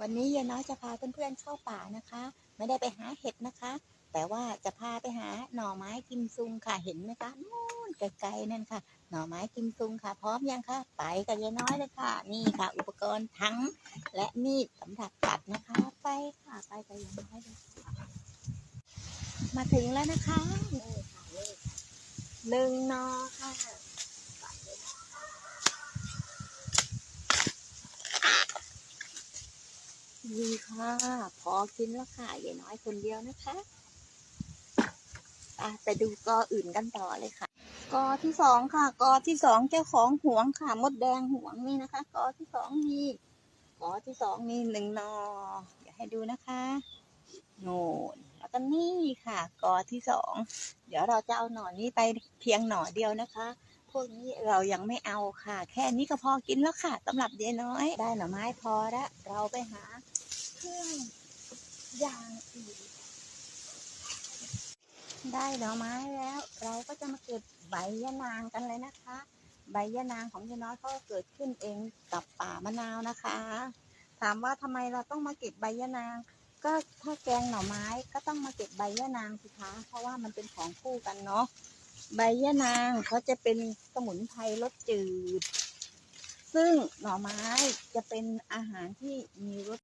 วันนี้ยายน้อยจะพาเพื่อนๆเข้าป่านะคะ ไม่ได้ไปหาเห็ดนะคะ แต่ว่าจะพาไปหาหน่อไม้กิมซุงค่ะเห็นไหมคะนู่นไกลๆนั่นค่ะ หน่อไม้กิมซุงค่ะ พร้อมยังคะไปกับยายน้อยเลยค่ะ นี่ค่ะ อุปกรณ์ทั้งและมีดสำหรับตัดนะคะ ไปค่ะไปกับยายน้อยเลยค่ะมาถึงแล้วนะคะหนึ่งนอค่ะ ดีค่ะ พอกินแล้วค่ะยายน้อยคนเดียวนะคะอะไปดูกออื่นกันต่อเลยค่ะ กอที่สองค่ะ กอที่สองเจ้าของห่วงค่ะ มดแดงห่วงนี่นะคะ กอที่สองมีกอที่สองมีหนึ่งหนอเดี๋ยวให้ดูนะคะโน่นแล้วก็นี่ค่ะ กอที่สองเดี๋ยวเราจะเอาหน่อนี้ไปเพียงหน่อเดียวนะคะ พวกนี้เรายังไม่เอาค่ะ แค่นี้ก็พอกินแล้วค่ะสำหรับยายน้อย ได้หน่อไม้พอแล้วเราไปหา เครื่องอย่างอื่นได้ดอกไม้แล้ว เราก็จะมาเก็บใบยะนางกันเลยนะคะ ใบยะนางของยายน้อยก็เกิดขึ้นเองกับป่ามะนาวนะคะ ถามว่าทำไมเราต้องมาเก็บใบยะนาง ก็ถ้าแกงหน่อไม้ก็ต้องมาเก็บใบยะนางสิคะ เพราะว่ามันเป็นของคู่กันเนาะ ใบยะนางเขาจะเป็นสมุนไพรรสจืดซึ่งหน่อไม้จะเป็นอาหารที่มีรส